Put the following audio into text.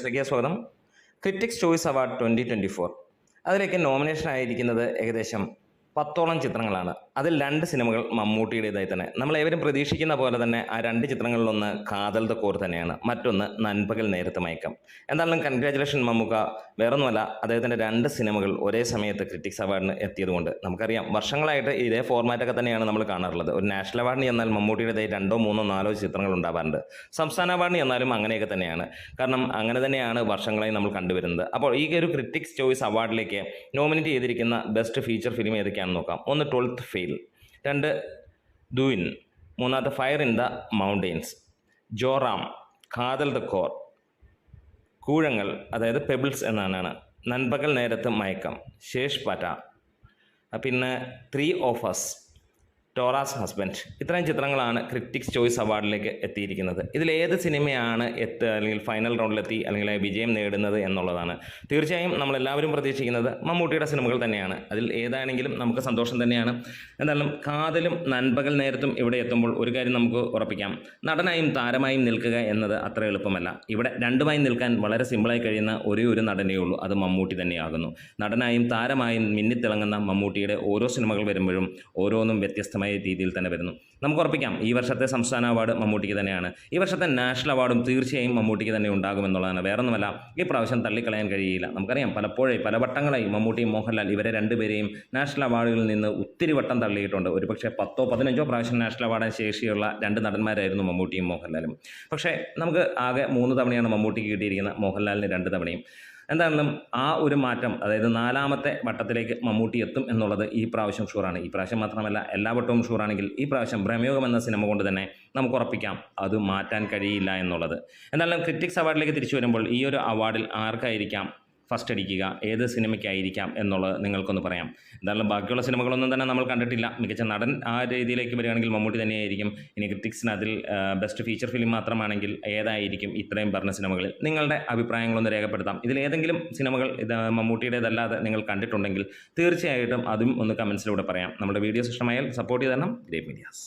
ശ്രീകെ സ്വാഗതം. Critics choice award twenty twenty four അതിലേക്ക് nomination ആയിരിക്കുന്നത് ഏകദേശം പത്തോളം ചിത്രങ്ങളാണ്. അതിൽ രണ്ട് സിനിമകൾ മമ്മൂട്ടിയുടേതായി തന്നെ. നമ്മൾ ഏവരും പ്രതീക്ഷിക്കുന്ന പോലെ തന്നെ ആ രണ്ട് ചിത്രങ്ങളിലൊന്ന് കാതൽ തക്കോർ കോർ തന്നെയാണ്. മറ്റൊന്ന് നൻപകൽ നേരത്തെ മയക്കം. എന്തായാലും കൺഗ്രാചുലേഷൻ മമ്മൂക്ക. വേറൊന്നുമല്ല അദ്ദേഹത്തിന്റെ രണ്ട് സിനിമകൾ ഒരേ സമയത്ത് ക്രിറ്റിക്സ് അവാർഡിന് എത്തിയതുകൊണ്ട് നമുക്കറിയാം. വർഷങ്ങളായിട്ട് ഇതേ ഫോർമാറ്റൊക്കെ തന്നെയാണ് നമ്മൾ കാണാറുള്ളത്. ഒരു നാഷണൽ അവാർഡിന് ചെന്നാൽ മമ്മൂട്ടിയുടേതായി രണ്ടോ മൂന്നോ നാലോ ചിത്രങ്ങൾ ഉണ്ടാവാറുണ്ട്. സംസ്ഥാന അവാർഡിന് ചെന്നാലും അങ്ങനെയൊക്കെ തന്നെയാണ്. കാരണം അങ്ങനെ തന്നെയാണ് വർഷങ്ങളായി നമ്മൾ കണ്ടുവരുന്നത്. അപ്പോൾ ഈ ഒരു ക്രിറ്റിക്സ് ചോയ്സ് അവാർഡിലേക്ക് നോമിനേറ്റ് ചെയ്തിരിക്കുന്ന ബെസ്റ്റ് ഫീച്ചർ ഫിലിം ഏതൊക്കെയാണെന്ന് നോക്കാം. ഒന്ന് ട്വൽത്ത് ഫെയിൽ രണ്ട് ദുവിൻ മൂന്നാമത്തെ Fire in the Mountains Joram Kaathal The Core കൂഴങ്ങൾ അതായത് പെബിൾസ് എന്നാണ്. നൻപകൽ നേരത്ത് മയക്കം. ശേഷ് പാറ്റ പിന്നെ ത്രീ ഓഫേഴ്സ് ടോറാസ് ഹസ്ബൻഡ്. ഇത്രയും ചിത്രങ്ങളാണ് ക്രിറ്റിക്സ് ചോയ്സ് അവാർഡിലേക്ക് എത്തിയിരിക്കുന്നത്. ഇതിൽ ഏത് സിനിമയാണ് എത്ത അല്ലെങ്കിൽ ഫൈനൽ റൗണ്ടിലെത്തി അല്ലെങ്കിൽ വിജയം നേടുന്നത് എന്നുള്ളതാണ്. തീർച്ചയായും നമ്മളെല്ലാവരും പ്രതീക്ഷിക്കുന്നത് മമ്മൂട്ടിയുടെ സിനിമകൾ തന്നെയാണ്. അതിൽ ഏതാണെങ്കിലും നമുക്ക് സന്തോഷം തന്നെയാണ്. എന്തായാലും കാതലും നൻപകൽ നേരത്തും ഇവിടെ എത്തുമ്പോൾ ഒരു കാര്യം നമുക്ക് ഉറപ്പിക്കാം. നടനായും താരമായും നിൽക്കുക എന്നത് അത്ര എളുപ്പമല്ല. ഇവിടെ രണ്ടുമായി നിൽക്കാൻ വളരെ സിമ്പിളായി കഴിയുന്ന ഒരേ ഒരു നടനേ ഉള്ളൂ. അത് മമ്മൂട്ടി തന്നെയാകുന്നു. നടനായും താരമായും മിന്നിത്തിളങ്ങുന്ന മമ്മൂട്ടിയുടെ ഓരോ സിനിമകൾ വരുമ്പോഴും ഓരോന്നും വ്യത്യസ്തമായ രീതിയിൽ തന്നെ വരുന്നു. നമുക്ക് ഉറപ്പിക്കാം ഈ വർഷത്തെ സംസ്ഥാന അവാർഡ് മമ്മൂട്ടിക്ക് തന്നെയാണ്. ഈ വർഷത്തെ നാഷണൽ അവാർഡും തീർച്ചയായും മമ്മൂട്ടിക്ക് തന്നെ ഉണ്ടാകുമെന്നുള്ളതാണ്. വേറൊന്നുമല്ല ഈ പ്രാവശ്യം തള്ളിക്കളയാൻ കഴിയില്ല. നമുക്കറിയാം പലപ്പോഴേ പല വട്ടങ്ങളായി മമ്മൂട്ടിയും മോഹൻലാൽ ഇവരെ രണ്ടുപേരെയും നാഷണൽ അവാർഡുകളിൽ നിന്ന് ഒത്തിരി വട്ടം തള്ളിയിട്ടുണ്ട്. ഒരുപക്ഷെ പത്തോ പതിനഞ്ചോ പ്രാവശ്യം നാഷണൽ അവാർഡിന് ശേഷിയുള്ള രണ്ട് നടന്മാരായിരുന്നു മമ്മൂട്ടിയും മോഹൻലാലും. പക്ഷേ നമുക്ക് ആകെ മൂന്ന് തവണയാണ് മമ്മൂട്ടിക്ക് കിട്ടിയിരിക്കുന്നത് മോഹൻലാലിന് രണ്ട് തവണയും. എന്താണെങ്കിലും ആ ഒരു മാറ്റം അതായത് നാലാമത്തെ വട്ടത്തിലേക്ക് മമ്മൂട്ടി എത്തും എന്നുള്ളത് ഈ പ്രാവശ്യം ഷുവറാണ്. ഈ പ്രാവശ്യം മാത്രമല്ല എല്ലാ വട്ടവും ഷുവറാണെങ്കിൽ ഈ പ്രാവശ്യം ഭ്രമയോഗം എന്ന സിനിമ കൊണ്ട് തന്നെ നമുക്ക് ഉറപ്പിക്കാം അത് മാറ്റാൻ കഴിയില്ല എന്നുള്ളത്. എന്തായാലും ക്രിറ്റിക്സ് അവാർഡിലേക്ക് തിരിച്ചു വരുമ്പോൾ ഈ ഒരു അവാർഡിൽ ആർക്കായിരിക്കാം ഫസ്റ്റ് അടിക്കുക ഏത് സിനിമയ്ക്കായിരിക്കാം എന്നുള്ളത് നിങ്ങൾക്കൊന്ന് പറയാം. എന്തായാലും ബാക്കിയുള്ള സിനിമകളൊന്നും തന്നെ നമ്മൾ കണ്ടിട്ടില്ല. മികച്ച നടൻ ആ രീതിയിലേക്ക് വരികയാണെങ്കിൽ മമ്മൂട്ടി തന്നെയായിരിക്കും. ഇനി ക്രിറ്റിക്സിന് അതിൽ ബെസ്റ്റ് ഫീച്ചർ ഫിലിം മാത്രമാണെങ്കിൽ ഏതായിരിക്കും ഇത്രയും പറഞ്ഞ സിനിമകളിൽ നിങ്ങളുടെ അഭിപ്രായങ്ങളൊന്ന് രേഖപ്പെടുത്താം. ഇതിലേതെങ്കിലും സിനിമകൾ ഇത് മമ്മൂട്ടിയുടേതല്ലാതെ നിങ്ങൾ കണ്ടിട്ടുണ്ടെങ്കിൽ തീർച്ചയായിട്ടും അതും ഒന്ന് കമൻസിലൂടെ പറയാം. നമ്മുടെ വീഡിയോസ് ഇഷ്ടമായാൽ സപ്പോർട്ട് ചെയ്ത് തരണം. Great medias